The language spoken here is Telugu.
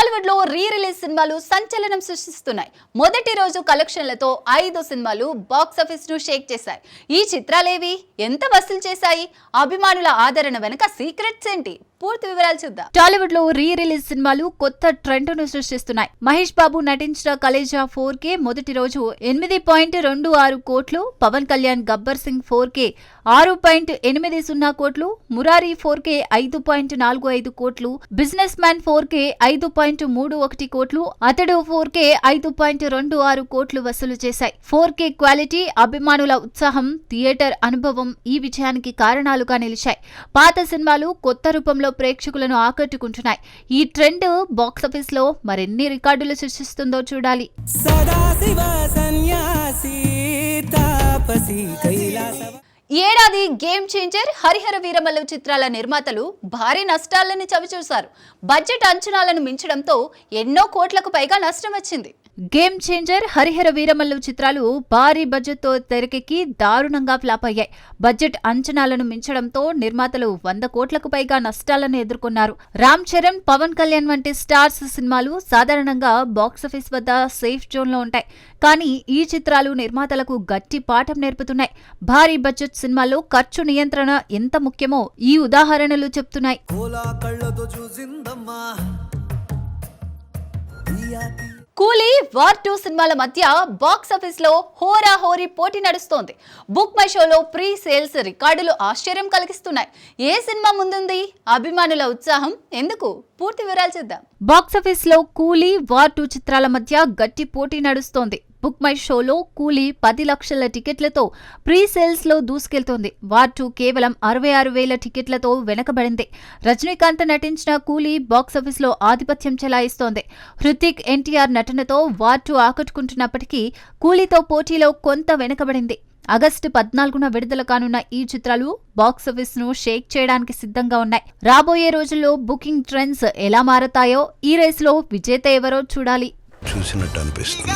టాలీవుడ్లో రీ రిలీజ్ సినిమాలు సంచలనం సృష్టిస్తున్నాయి. మొదటి రోజు కలెక్షన్లతో ఐదు సినిమాలు బాక్స్ ఆఫీస్ను షేక్ చేశాయి. ఈ చిత్రాలేవి ఎంత వసూలు చేశాయి? అభిమానుల ఆదరణ వెనుక సీక్రెట్స్ ఏంటి? పూర్తి వివరాలు చూద్దాం. టాలీవుడ్లో రీ రిలీజ్ సినిమాలు కొత్త ట్రెండ్ను సృష్టిస్తున్నాయి. మహేష్ బాబు నటించిన కలేజా ఫోర్ కే మొదటి రోజు ఎనిమిది పాయింట్ రెండు ఆరు కోట్లు పవన్ కళ్యాణ్ గబ్బర్ సింగ్ ఫోర్ కే ఆరు పాయింట్ ఎనిమిది సున్నా కోట్లు మురారి ఫోర్ కే ఐదు పాయింట్ నాలుగు ఐదు కోట్లు బిజినెస్ మ్యాన్ ఫోర్ కే ఐదు పాయింట్ మూడు ఒకటి కోట్లు అతడు ఫోర్ కే ఐదు పాయింట్ రెండు ఆరు కోట్లు వసూలు చేశాయి. ఫోర్ కే క్వాలిటీ అభిమానుల ఉత్సాహం థియేటర్ అనుభవం ఈ విజయానికి కారణాలుగా నిలిచాయి. పాత సినిమాలు కొత్త రూపంలో ప్రేక్షకులను ఆకట్టుకుంటున్నాయి. ఈ ట్రెండ్ బాక్సాఫీస్లో మరెన్ని రికార్డులు సృష్టిస్తుందో చూడాలి. సదాశివ సన్యాసి తాపసి ఏడాది గేమ్ చేంజర్ హరిహర వీరమల్లు చిత్రాల నిర్మాతలు భారీ నష్టాలని చవిచూశారు. బడ్జెట్ అంచనాలను మించడంతో ఎన్నో కోట్లకు పైగా నష్టం వచ్చింది. గేమ్ చేంజర్ హరిహర వీరమల్లు చిత్రాలు భారీ బడ్జెట్తో తెరకెక్కి దారుణంగా ఫ్లాప్ అయ్యాయి. బడ్జెట్ అంచనాలను మించడంతో నిర్మాతలు వంద కోట్లకు పైగా నష్టాలను ఎదుర్కొన్నారు. రామ్ చరణ్ పవన్ కళ్యాణ్ వంటి స్టార్స్ సినిమాలు సాధారణంగా బాక్సాఫీస్ వద్ద సేఫ్ జోన్లో ఉంటాయి. కానీ ఈ చిత్రాలు నిర్మాతలకు గట్టి పాఠం నేర్పుతున్నాయి. భారీ బడ్జెట్ సినిమాల్లో ఖర్చు నియంత్రణ ఎంత ముఖ్యమో ఈ ఉదాహరణలు చెప్తున్నాయి. కోలా వార్ టూ సినిమాల మధ్య బాక్స్ ఆఫీస్లో హోరా హోరీ పోటీ నడుస్తోంది. బుక్ మై షోలో ప్రీ సేల్స్ రికార్డులు ఆశ్చర్యం కలిగిస్తున్నాయి. ఏ సినిమా ముందుంది? అభిమానుల ఉత్సాహం ఎందుకు? పూర్తి వివరాలు చూద్దాం. బాక్స్ ఆఫీస్లో కూలీ వార్ టూ చిత్రాల మధ్య గట్టి పోటీ నడుస్తోంది. బుక్ మై షోలో కూలీ పది లక్షల టికెట్లతో ప్రీ సేల్స్లో దూసుకెళ్తోంది. వార్ టూ కేవలం అరవై ఆరు వేల టికెట్లతో వెనకబడింది. రజనీకాంత్ నటించిన కూలీ బాక్సాఫీస్లో ఆధిపత్యం చెలాయిస్తోంది. హృతిక్ ఎన్టీఆర్ నటనతో వార్ టూ ఆకట్టుకుంటున్నప్పటికీ కూలీతో పోటీలో కొంత వెనకబడింది. ఆగస్టు పద్నాలుగున విడుదల కానున్న ఈ చిత్రాలు బాక్సాఫీస్ను షేక్ చేయడానికి సిద్ధంగా ఉన్నాయి. రాబోయే రోజుల్లో బుకింగ్ ట్రెండ్స్ ఎలా మారతాయో ఈ రేసులో విజేత ఎవరో చూడాలి. చూసినట్టు అనిపిస్తుంది.